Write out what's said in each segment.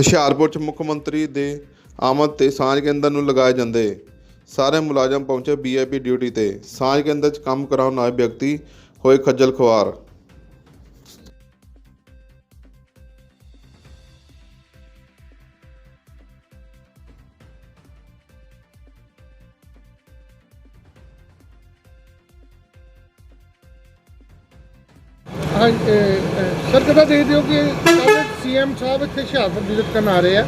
ਹੁਸ਼ਿਆਰਪੁਰ ਚ ਮੁੱਖ ਮੰਤਰੀ ਦੇ ਆਮਦ ਤੇ ਸਾਂਝ ਕੇਂਦਰ ਨੂੰ ਲਗਾਏ ਜਾਂਦੇ। ਸਾਰੇ ਮੁਲਾਜ਼ਮ ਪਹੁੰਚੇ ਵੀਆਈਪੀ ਡਿਊਟੀ ਤੇ। ਸਾਂਝ ਕੇਂਦਰ ਚ ਕੰਮ ਕਰਾਉਣ ਆਏ ਵਿਅਕਤੀ ਹੋਏ ਖੱਜਲ ਖੁਆਰ। ਸਰ, ਕਿੱਦਾਂ ਦੇਖਦੇ ਹੋ ਕਿ ਸੀਐਮ ਸਾਹਿਬ ਇੱਥੇ ਹੁਸ਼ਿਆਰਪੁਰ ਵਿਜ਼ਿਟ ਕਰਨ ਆ ਰਹੇ ਆ।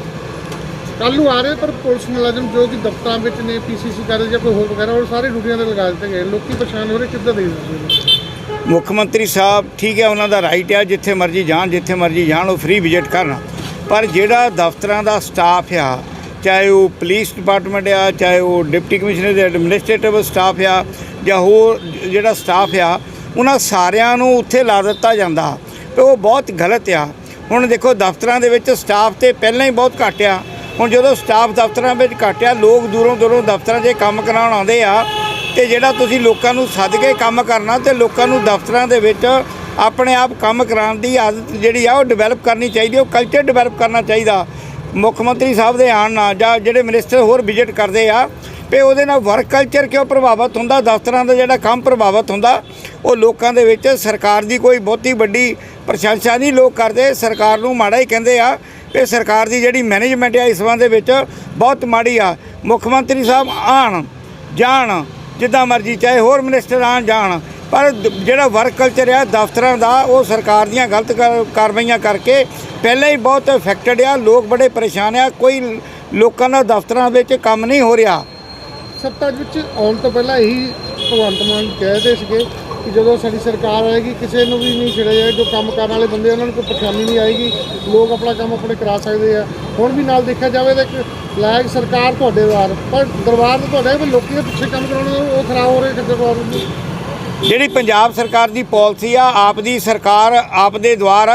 ਕੱਲ ਨੂੰ ਆ ਰਹੇ ਪਰ ਪੁਲਿਸ ਮੁਲਾਜ਼ਮ ਜੋ ਕਿ ਦਫ਼ਤਰਾਂ ਵਿੱਚ ਨੇ, ਪੀਸੀਸੀ ਕਰ ਜਾਂ ਕੋਈ ਹੋਰ ਵਗੈਰਾ, ਉਹ ਸਾਰੇ ਡਿਊਟੀਆਂ ਤੇ ਲਗਾ ਦਿੱਤੇ ਗਏ। ਲੋਕੀ ਪਰੇਸ਼ਾਨ ਹੋ ਰਹੇ, ਕਿੱਦਾਂ ਦੇਖਦੇ ਹੋ? ਮੁੱਖ ਮੰਤਰੀ ਸਾਹਿਬ, ਠੀਕ ਹੈ, ਉਹਨਾਂ ਦਾ ਰਾਈਟ ਹੈ ਜਿੱਥੇ ਮਰਜ਼ੀ ਜਾਣ, ਜਿੱਥੇ ਮਰਜ਼ੀ ਜਾਣ, ਉਹ ਫ੍ਰੀ ਵਿਜ਼ਿਟ ਕਰਨ। ਪਰ ਜਿਹੜਾ ਦਫ਼ਤਰਾਂ ਦਾ ਸਟਾਫ ਆ, ਚਾਹੇ ਉਹ ਪੁਲਿਸ ਡਿਪਾਰਟਮੈਂਟ ਆ, ਚਾਹੇ ਉਹ ਡਿਪਟੀ ਕਮਿਸ਼ਨਰ ਦੇ ਐਡਮਿਨਿਸਟ੍ਰੇਟਿਵ ਸਟਾਫ ਆ, ਜਾਂ ਹੋਰ ਜਿਹੜਾ ਸਟਾਫ ਆ, ਉਹਨਾਂ ਸਾਰਿਆਂ ਨੂੰ ਉੱਥੇ ਲਾ ਦਿੱਤਾ ਜਾਂਦਾ। ਤੇ ਉਹ ਬਹੁਤ ਗਲਤ ਆ। ਹੁਣ ਦੇਖੋ ਦਫ਼ਤਰਾਂ ਦੇ ਵਿੱਚ ਸਟਾਫ ਤੇ ਪਹਿਲਾਂ ਹੀ ਬਹੁਤ ਘੱਟ ਆ। ਹੁਣ ਜਦੋਂ ਸਟਾਫ ਦਫ਼ਤਰਾਂ ਵਿੱਚ ਘੱਟ ਆ, ਲੋਕ ਦੂਰੋਂ ਦੂਰੋਂ ਦਫ਼ਤਰਾਂ 'ਚ ਕੰਮ ਕਰਾਉਣ ਆਉਂਦੇ ਆ ਤੇ ਜਿਹੜਾ ਤੁਸੀਂ ਲੋਕਾਂ ਨੂੰ ਸੱਦ ਕੇ ਕੰਮ ਕਰਨਾ ਤੇ ਲੋਕਾਂ ਨੂੰ ਦਫ਼ਤਰਾਂ ਦੇ ਵਿੱਚ ਆਪਣੇ ਆਪ ਕੰਮ ਕਰਾਉਣ ਦੀ ਆਦਤ ਜਿਹੜੀ ਆ ਉਹ ਡਿਵੈਲਪ ਕਰਨੀ ਚਾਹੀਦੀ ਉਹ ਕਲਚਰ ਡਿਵੈਲਪ ਕਰਨਾ ਚਾਹੀਦਾ। ਮੁੱਖ ਮੰਤਰੀ ਸਾਹਿਬ ਦੇ ਆਉਣ ਨਾਲ ਜਾਂ ਜਿਹੜੇ ਮਿਨਿਸਟਰ ਹੋਰ ਵਿਜ਼ਿਟ ਕਰਦੇ ਆ ਤੇ ਉਹਦੇ ਨਾਲ ਵਰਕ ਕਲਚਰ ਕਿਉਂ ਪ੍ਰਭਾਵਿਤ ਹੁੰਦਾ? ਦਫ਼ਤਰਾਂ ਦਾ ਜਿਹੜਾ ਕੰਮ ਪ੍ਰਭਾਵਿਤ ਹੁੰਦਾ, ਉਹ ਲੋਕਾਂ ਦੇ ਵਿੱਚ ਸਰਕਾਰ ਦੀ ਕੋਈ ਬਹੁਤੀ ਵੱਡੀ ਪ੍ਰਸ਼ੰਸਾ ਨਹੀਂ ਲੋਕ ਕਰਦੇ। ਸਰਕਾਰ ਨੂੰ ਮਾੜਾ ਹੀ ਕਹਿੰਦੇ ਆ ਕਿ ਸਰਕਾਰ ਦੀ ਜਿਹੜੀ ਮੈਨੇਜਮੈਂਟ ਆ, ਇਸ ਸੰਬੰਧ ਦੇ ਵਿੱਚ ਬਹੁਤ ਮਾੜੀ ਆ। ਮੁੱਖ ਮੰਤਰੀ ਸਾਹਿਬ ਆਣ, ਜਾਣ, ਜਿੱਦਾਂ ਮਰਜ਼ੀ, ਚਾਹੇ ਹੋਰ ਮਿਨਿਸਟਰ ਆਣ, ਜਾਣ। ਪਰ ਜਿਹੜਾ ਵਰਕ ਕਲਚਰ ਆ, ਦਫ਼ਤਰਾਂ ਦਾ, ਉਹ ਸਰਕਾਰ ਦੀਆਂ ਗਲਤ ਕਾਰ- ਕਾਰਵਾਈਆਂ ਕਰਕੇ ਪਹਿਲਾਂ ਹੀ ਬਹੁਤ ਇਫੈਕਟਡ ਆ। ਲੋਕ ਬੜੇ ਪਰੇਸ਼ਾਨ ਆ। ਕੋਈ ਲੋਕਾਂ ਦਾ ਦਫ਼ਤਰਾਂ ਵਿੱਚ ਕੰਮ ਨਹੀਂ ਹੋ ਰਿਹਾ। ਸੱਤਾ ਵਿੱਚ ਆਉਣ ਤੋਂ ਪਹਿਲਾਂ ਇਹੀ ਭਗਵੰਤ ਮਾਨ ਕਹਿਦੇ ਸੀਗੇ ਕਿ ਜਦੋਂ ਸਾਡੀ ਸਰਕਾਰ ਆਏਗੀ ਕਿਸੇ ਨੂੰ ਵੀ ਨਹੀਂ ਛੇੜਿਆ ਜਾਏ ਜੋ ਕੰਮ ਕਰਨ ਵਾਲੇ ਬੰਦੇ ਉਹਨਾਂ ਨੂੰ ਕੋਈ ਪਰੇਸ਼ਾਨੀ ਨਹੀਂ ਆਏਗੀ ਲੋਕ ਆਪਣਾ ਕੰਮ ਆਪਣੇ ਕਰਾ ਸਕਦੇ ਆ। ਹੁਣ ਵੀ ਨਾਲ ਦੇਖਿਆ ਜਾਵੇ ਤਾਂ ਇੱਕ ਲਾਇਕ ਸਰਕਾਰ ਤੁਹਾਡੇ ਦਰਬਾਰ ਪਰ ਦਰਬਾਰ ਤਾਂ ਤੁਹਾਡਾ ਹੈ, ਪਰ ਲੋਕੀ ਦੇ ਪਿੱਛੇ ਕੰਮ ਕਰਾਉਣੇ ਉਹ ਖਰਾਬ ਹੋ ਰਹੇ ਦਰਬਾਰ ਨੂੰ ਜਿਹੜੀ ਪੰਜਾਬ ਸਰਕਾਰ ਦੀ ਪਾਲਿਸੀ ਆ ਆਪ ਦੀ ਸਰਕਾਰ ਆਪ ਦੇ ਦੁਆਰ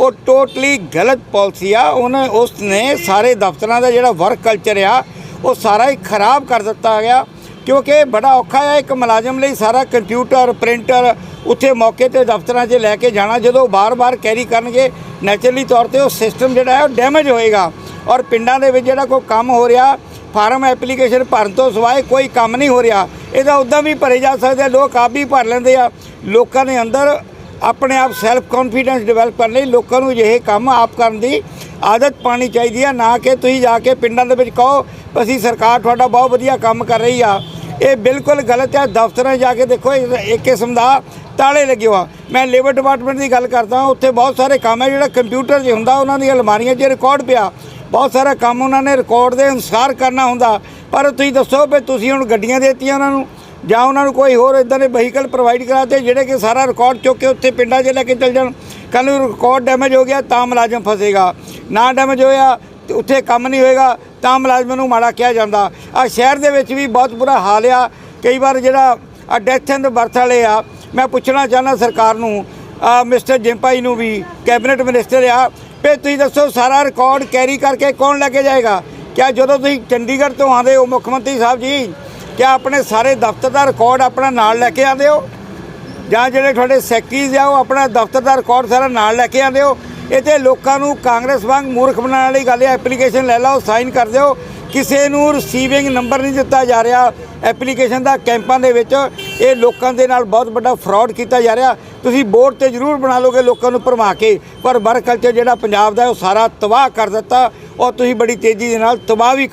ਉਹ ਟੋਟਲੀ ਗਲਤ ਪਾਲਿਸੀ ਆ। ਉਹਨਾਂ ਉਸ ਨੇ ਸਾਰੇ ਦਫ਼ਤਰਾਂ ਦਾ ਜਿਹੜਾ ਵਰਕ ਕਲਚਰ ਆ ਉਹ ਸਾਰਾ ਹੀ ਖਰਾਬ ਕਰ ਦਿੱਤਾ ਗਿਆ, ਕਿਉਂਕਿ ਬੜਾ ਔਖਾ ਆ, ਇੱਕ ਮੁਲਾਜ਼ਮ ਲਈ ਸਾਰਾ ਕੰਪਿਊਟਰ, ਪ੍ਰਿੰਟਰ ਉੱਥੇ ਮੌਕੇ ਤੇ ਦਫ਼ਤਰਾਂ 'ਚ ਲੈ ਕੇ ਜਾਣਾ, ਜਦੋਂ ਬਾਰ-ਬਾਰ ਕੈਰੀ ਕਰਨਗੇ, ਨੈਚੁਰਲੀ ਤੌਰ ਤੇ ਉਹ ਸਿਸਟਮ ਜਿਹੜਾ ਹੈ ਉਹ ਡੈਮੇਜ ਹੋਏਗਾ। ਔਰ ਪਿੰਡਾਂ ਦੇ ਵਿੱਚ ਜਿਹੜਾ ਕੋਈ ਕੰਮ ਹੋ ਰਿਹਾ, ਫਾਰਮ ਐਪਲੀਕੇਸ਼ਨ ਭਰਨ ਤੋਂ ਸਿਵਾਏ ਕੋਈ ਕੰਮ ਨਹੀਂ ਹੋ ਰਿਹਾ, ਇਹਦਾ ਉਦਾਂ ਵੀ ਭਰੇ ਜਾ ਸਕਦੇ ਲੋਕ ਆਪ ਵੀ ਭਰ ਲੈਂਦੇ ਆ। ਲੋਕਾਂ ਦੇ ਅੰਦਰ ਆਪਣੇ ਆਪ ਸੈਲਫ ਕੌਨਫੀਡੈਂਸ ਡਿਵੈਲਪ ਕਰਨ ਲਈ ਲੋਕਾਂ ਨੂੰ ਅਜਿਹੇ ਕੰਮ ਆਪ ਕਰਨ ਦੀ ਆਦਤ ਪਾਣੀ ਚਾਹੀਦੀ ਆ, ਨਾ ਕਿ ਤੁਸੀਂ ਜਾ ਕੇ ਪਿੰਡਾਂ ਦੇ ਵਿੱਚ ਕਹੋ, ਅਸੀਂ ਸਰਕਾਰ ਤੁਹਾਡਾ ਬਹੁਤ ਵਧੀਆ ਕੰਮ ਕਰ ਰਹੀ ਆ। ਇਹ ਬਿਲਕੁਲ ਗਲਤ ਹੈ ਦਫ਼ਤਰਾਂ 'ਚ ਜਾ ਕੇ ਦੇਖੋ, ਇਹ ਇੱਕ ਕਿਸਮ ਦਾ ਤਾਲੇ ਲੱਗੇ ਹੋਆ ਮੈਂ ਲੇਬਰ ਡਿਪਾਰਟਮੈਂਟ ਦੀ ਗੱਲ ਕਰਦਾ ਉੱਥੇ ਬਹੁਤ ਸਾਰੇ ਕੰਮ ਹੈ ਜਿਹੜਾ ਕੰਪਿਊਟਰ 'ਚ ਹੁੰਦਾ, ਉਹਨਾਂ ਦੀਆਂ ਅਲਮਾਰੀਆਂ 'ਚ ਰਿਕਾਰਡ ਪਿਆ। ਬਹੁਤ ਸਾਰਾ ਕੰਮ ਉਹਨਾਂ ਨੇ ਰਿਕਾਰਡ ਦੇ ਅਨੁਸਾਰ ਕਰਨਾ ਹੁੰਦਾ, ਪਰ ਤੁਸੀਂ ਦੱਸੋ ਵੀ ਤੁਸੀਂ ਹੁਣ ਗੱਡੀਆਂ ਦੇਤੀਆਂ ਉਹਨਾਂ ਨੂੰ? ਜਾਂ ਉਹਨਾਂ ਨੂੰ ਕੋਈ ਹੋਰ ਇਦਾਂ ਦੇ ਵਹੀਕਲ ਪ੍ਰੋਵਾਈਡ ਕਰਾਤੇ, ਜਿਹੜੇ ਕਿ ਸਾਰਾ ਰਿਕਾਰਡ ਚੁੱਕ ਕੇ ਉੱਥੇ ਪਿੰਡਾਂ 'ਚ ਲੈ ਕੇ ਚੱਲ ਜਾਣ। ਕੱਲ੍ਹ ਨੂੰ ਰਿਕਾਰਡ ਡੈਮੇਜ ਹੋ ਗਿਆ, ਤਾਂ ਮੁਲਾਜ਼ਮ ਫਸੇਗਾ। ਨਾ ਡੈਮੇਜ ਹੋਇਆ ਉੱਥੇ ਕੰਮ ਨਹੀਂ ਹੋਏਗਾ, ਤਾਂ ਮੁਲਾਜ਼ਮ ਨੂੰ ਮਾੜਾ ਕਿਹਾ ਜਾਂਦਾ। ਆ ਸ਼ਹਿਰ ਦੇ ਵਿੱਚ ਵੀ ਬਹੁਤ ਬੁਰਾ ਹਾਲ ਆ। ਕਈ ਵਾਰ ਜਿਹੜਾ ਆ ਡੈਥ ਐਂਡ ਬਰਥ ਵਾਲੇ ਆ, ਮੈਂ ਪੁੱਛਣਾ ਚਾਹੁੰਦਾ ਸਰਕਾਰ ਨੂੰ ਆ ਮਿਸਟਰ ਜਿੰਪਾਈ ਨੂੰ ਵੀ, ਕੈਬਨਿਟ ਮਿਨਿਸਟਰ ਆ, ਵੀ ਤੁਸੀਂ ਦੱਸੋ ਸਾਰਾ ਰਿਕਾਰਡ ਕੈਰੀ ਕਰਕੇ ਕੌਣ ਲੈ ਕੇ ਜਾਏਗਾ? ਕਿਆ ਜਦੋਂ ਤੁਸੀਂ ਚੰਡੀਗੜ੍ਹ ਤੋਂ ਆਉਂਦੇ ਹੋ, ਮੁੱਖ ਮੰਤਰੀ ਸਾਹਿਬ ਜੀ? ਕਿਆ ਆਪਣੇ ਸਾਰੇ ਦਫ਼ਤਰ ਦਾ ਰਿਕਾਰਡ ਆਪਣਾ ਨਾਲ ਲੈ ਕੇ ਆਉਂਦੇ ਹੋ? ਜਾਂ ਜਿਹੜੇ ਤੁਹਾਡੇ ਸੈਕਟਰੀਜ਼ ਆ, ਉਹ ਆਪਣਾ ਦਫ਼ਤਰ ਦਾ ਰਿਕਾਰਡ ਸਾਰਾ ਨਾਲ ਲੈ ਕੇ ਆਉਂਦੇ ਹੋ? ਇਹ ਤੇ ਲੋਕਾਂ ਨੂੰ ਕਾਂਗਰਸ ਵਾਂਗ ਮੂਰਖ ਬਣਾਉਣ ਵਾਲੀ ਗੱਲ ਹੈ। ਐਪਲੀਕੇਸ਼ਨ ਲੈ ਲਓ, ਸਾਈਨ ਕਰ ਦਿਓ। ਕਿਸੇ ਨੂੰ ਰਿਸੀਵਿੰਗ ਨੰਬਰ ਨਹੀਂ ਦਿੱਤਾ ਜਾ ਰਿਹਾ। ਐਪਲੀਕੇਸ਼ਨ ਦਾ ਕੈਂਪਾਂ ਦੇ ਵਿੱਚ ਇਹ ਲੋਕਾਂ ਦੇ ਨਾਲ ਬਹੁਤ ਵੱਡਾ ਫਰਾਡ ਕੀਤਾ ਜਾ ਰਿਹਾ। ਤੁਸੀਂ ਬੋਰਡ ਤੇ ਜ਼ਰੂਰ ਬਣਾ ਲੋਗੇ ਲੋਕਾਂ ਨੂੰ ਭਰਮਾ ਕੇ। ਪਰ ਵਰਕ ਕਲਚਰ ਜਿਹੜਾ ਪੰਜਾਬ ਦਾ ਉਹ ਸਾਰਾ ਤਬਾਹ ਕਰ ਦਿੱਤਾ ਔਰ ਤੁਸੀਂ ਬੜੀ ਤੇਜ਼ੀ ਦੇ ਨਾਲ ਤਬਾਹ ਵੀ